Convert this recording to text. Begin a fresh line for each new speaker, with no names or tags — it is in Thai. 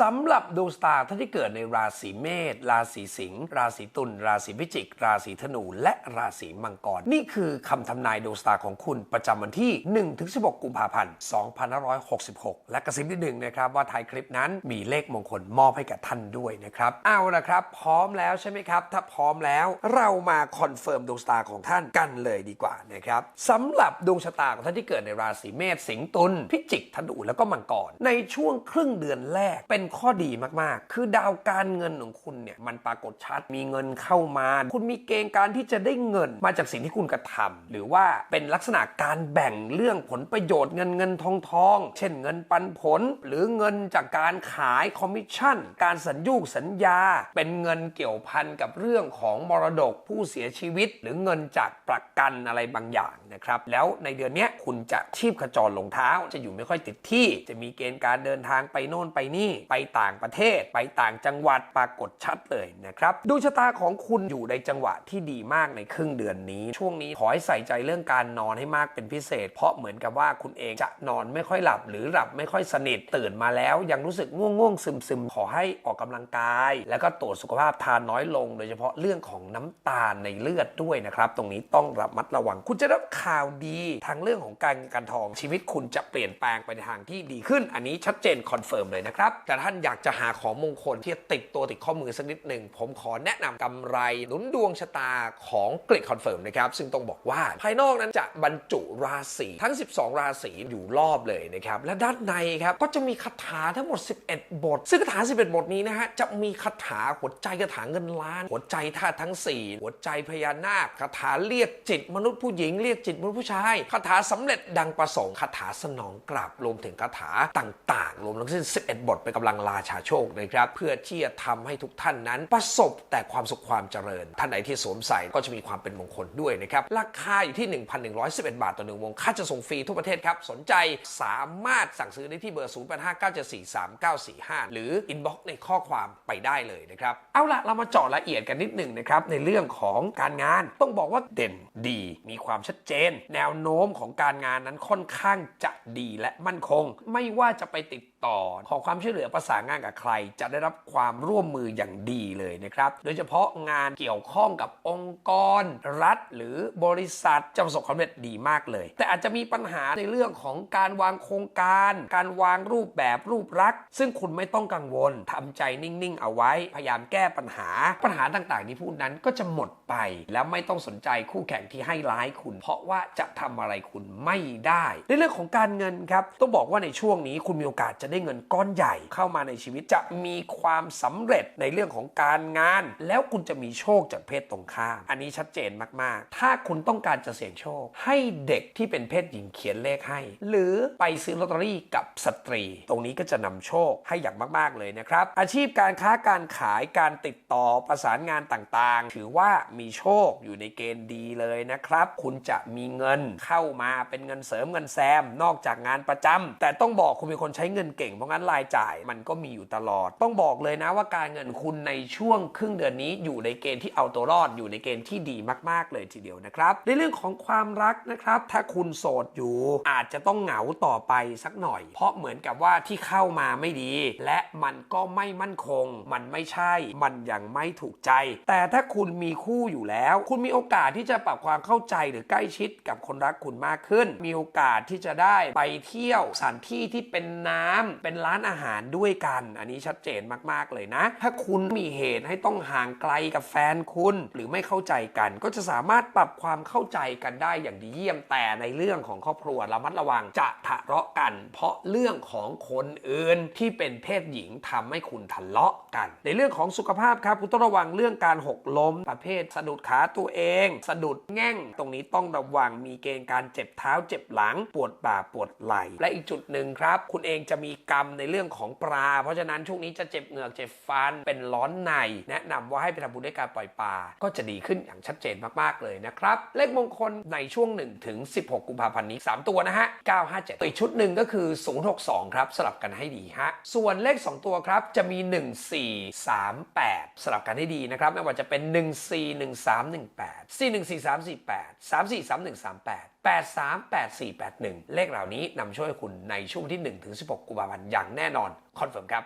สำหรับดวงสตาร์ท่านที่เกิดในราศีเมษ ราศีสิงห์ ราศีตุล ราศีพิจิก ราศีธนู และราศีมังกร นี่คือคำทำนายดวงสตาร์ของคุณประจำวันที่ 1-16 กุมภาพันธ์ 2566 และกระซิบนิดหนึ่งนะครับว่าท้ายคลิปนั้นมีเลขมงคลมอบให้กับท่านด้วยนะครับ เอาละครับ พร้อมแล้วใช่ไหมครับ ถ้าพร้อมแล้วเรามาคอนเฟิร์มดวงสตาร์ของท่านกันเลยดีกว่านะครับสำหรับดวงชะตาของท่านที่เกิดในราศีเมษ สิงห์ ตุล พิจิก ธนู แล้วก็มังกร ในช่วงครึ่งเดือนแรกเป็นข้อดีมากๆ คือดาวการเงินของคุณเนี่ยมันปรากฏชัดมีเงินเข้ามา คุณมีเกณฑ์การที่จะได้เงินมาจากสิ่งที่คุณกระทำหรือว่าเป็นลักษณะการแบ่งเรื่องผลประโยชน์เงินเงินทองทอง เช่นเงินปันผล หรือเงินจากการขายคอมมิชชั่น การสัญญูกสัญญา เป็นเงินเกี่ยวพันกับเรื่องของมรดกผู้เสียชีวิต หรือเงินจากประกันอะไรบางอย่างนะครับแล้วในเดือนนี้คุณจะชีพขจรลงเท้า จะอยู่ไม่ค่อยติดที่ จะมีเกณฑ์การเดินทางไปโน่นไปนี่ไปต่างประเทศ ไปต่างจังหวัดปรากฏชัดเลยนะครับดวงชะตาของคุณอยู่ในจังหวะที่ดีมากในครึ่งเดือนนี้ ช่วงนี้ขอให้ใส่ใจเรื่องการนอนให้มากเป็นพิเศษ เพราะเหมือนกับว่าคุณเองจะนอนไม่ค่อยหลับ หรือหลับไม่ค่อยสนิทตื่นมาแล้วยังรู้สึกง่วงง่วงซึมซึมขอให้ออกกำลังกาย แล้วก็ตรวจสุขภาพทานน้อยลง โดยเฉพาะเรื่องของน้ำตาลในเลือดด้วยนะครับตรงนี้ต้องระมัดระวัง คุณจะรับข่าวดีทางเรื่องของการเงินการทองชีวิตคุณจะเปลี่ยนแปลงไปในทางที่ดีขึ้น อันนี้ชัดเจนคอนเฟิร์มเลยนะครับแต่ท่านอยากจะหาของมงคลที่ติดตัวติดข้อมือสักนิดหนึ่ง ผมขอแนะนำกำไรหนุนดวงชะตาของกรดคอนเฟิร์มนะครับ ซึ่งต้องบอกว่าภายนอกนั้นจะบรรจุราศีทั้ง 12 ราศีอยู่รอบเลยนะครับ และด้านในครับก็จะมีคาถาทั้งหมด 11 บท ซึ่งคาถา 11 บทนี้นะฮะจะมีคาถาหัวใจคาถาเงินล้าน หัวใจธาตุทั้ง 4 หัวใจพญานาคคาถาเรียกจิตมนุษย์ผู้หญิงเรียกจิตมนุษย์ผู้ชายคาถาสำเร็จดังประสงค์คาถาสนองกลับรวมถึงคาถาต่าง ๆ รวมทั้งสิ้น 11 บทเป็นกำลังราชาโชคนะครับ เพื่อที่จะทำให้ทุกท่านนั้น ประสบแต่ความสุขความเจริญ ท่านไหนที่สวมใส่ก็จะมีความเป็นมงคลด้วยนะครับ ราคาอยู่ที่ 1,111 บาทต่อหนึ่งวง ค่าจะส่งฟรีทั่วประเทศครับ สนใจสามารถสั่งซื้อได้ที่เบอร์ 0859743945 หรืออินบ็อกซ์ในข้อความไปได้เลยนะครับ เอาละเรามาเจาะละเอียดกันนิดหนึ่งนะครับในเรื่องของการงานต้องบอกว่าเด่นดี มีความชัดเจน แนวโน้มของการงานนั้นค่อนข้างจะดีและมั่นคง ไม่ว่าจะไปติดต่อขอความช่วยเหลือประสานงานกับใคร จะได้รับความร่วมมืออย่างดีเลยนะครับ โดยเฉพาะงานเกี่ยวข้องกับองค์กร รัฐ หรือบริษัทจะประสบความสำเร็จดีมากเลย แต่อาจจะมีปัญหาในเรื่องของการวางโครงการ การวางรูปแบบรูปลักษณ์ซึ่งคุณไม่ต้องกังวลทำใจนิ่งๆ เอาไว้ พยายามแก้ปัญหา ปัญหาต่างๆที่พูดนั้นก็จะหมดไป แล้วไม่ต้องสนใจคู่แข่งที่ให้ร้ายคุณ เพราะว่าจะทำอะไรคุณไม่ได้ ในเรื่องของการเงินครับต้องบอกว่าในช่วงนี้คุณมีโอกาสจะได้เงินก้อนใหญ่เข้ามาในชีวิตจะมีความสำเร็จในเรื่องของการงาน แล้วคุณจะมีโชคจากเพศตรงข้ามอันนี้ชัดเจนมากๆ ถ้าคุณต้องการจะเสี่ยงโชค ให้เด็กที่เป็นเพศหญิงเขียนเลขให้ หรือไปซื้อลอตเตอรี่กับสตรี ตรงนี้ก็จะนำโชคให้อย่างมากๆเลยนะครับ อาชีพการค้าการขายการติดต่อประสานงานต่างๆ ถือว่ามีโชคอยู่ในเกณฑ์ดีเลยนะครับ คุณจะมีเงินเข้ามาเป็นเงินเสริมเงินแซม นอกจากงานประจำแต่ต้องบอกคุณเป็นคนใช้เงินเก่งเพราะงั้นรายจ่ายมันก็มีอยู่ตลอด ต้องบอกเลยนะว่าการเงินคุณในช่วงครึ่งเดือนนี้อยู่ในเกณฑ์ที่เอาตัวรอดอยู่ในเกณฑ์ที่ดีมากๆเลยทีเดียวนะครับ ในเรื่องของความรักนะครับ ถ้าคุณโสดอยู่อาจจะต้องเหงาต่อไปสักหน่อย เพราะเหมือนกับว่าที่เข้ามาไม่ดี และมันก็ไม่มั่นคง มันไม่ใช่ มันยังไม่ถูกใจ แต่ถ้าคุณมีคู่อยู่แล้ว คุณมีโอกาสที่จะปรับความเข้าใจหรือใกล้ชิดกับคนรักคุณมากขึ้น มีโอกาสที่จะได้ไปเที่ยวสถานที่ที่เป็นน้ำเป็นร้านอาหารด้วยวยกัน อันนี้ชัดเจนมากๆเลยนะ ถ้าคุณมีเหตุให้ต้องห่างไกลกับแฟนคุณ หรือไม่เข้าใจกัน ก็จะสามารถปรับความเข้าใจกันได้อย่างดีเยี่ยมแต่ในเรื่องของครอบครัวระมัดระวังจะทะเลาะกัน เพราะเรื่องของคนอื่นที่เป็นเพศหญิงทำให้คุณทะเลาะกัน ในเรื่องของสุขภาพครับคุณต้องระวังเรื่องการหกล้มประเภทสะดุดขาตัวเอง สะดุดแง่ง ตรงนี้ต้องระวังมีเกณฑ์การเจ็บเท้าเจ็บหลัง ปวดบ่าปวดไหล่ และอีกจุดหนึ่งครับ คุณเองจะมีกรรมในเรื่องของปลาเพราะฉะนั้นช่วงนี้จะเจ็บเหงือกเจ็บฟันเป็นร้อนใน แนะนำว่าให้ไปทำบุญด้วยการปล่อยปลาก็จะดีขึ้นอย่างชัดเจนมากๆเลยนะครับ เลขมงคลในช่วง1ถึง16 กุมภาพันธ์นี้ 3 ตัวนะฮะ 957อีกชุดหนึ่งก็คือ 062 ครับ สลับกันให้ดีฮะ ส่วนเลข 2 ตัวครับ จะมี 1438 สลับกันให้ดีนะครับ ไม่ว่าจะเป็น 141318 414348 343138 838481 เลขเหล่านี้นำช่วยคุณในช่วงที่1ถึง16 กุมภาพันธ์อย่างแน่นอน คอนเฟิร์มครับ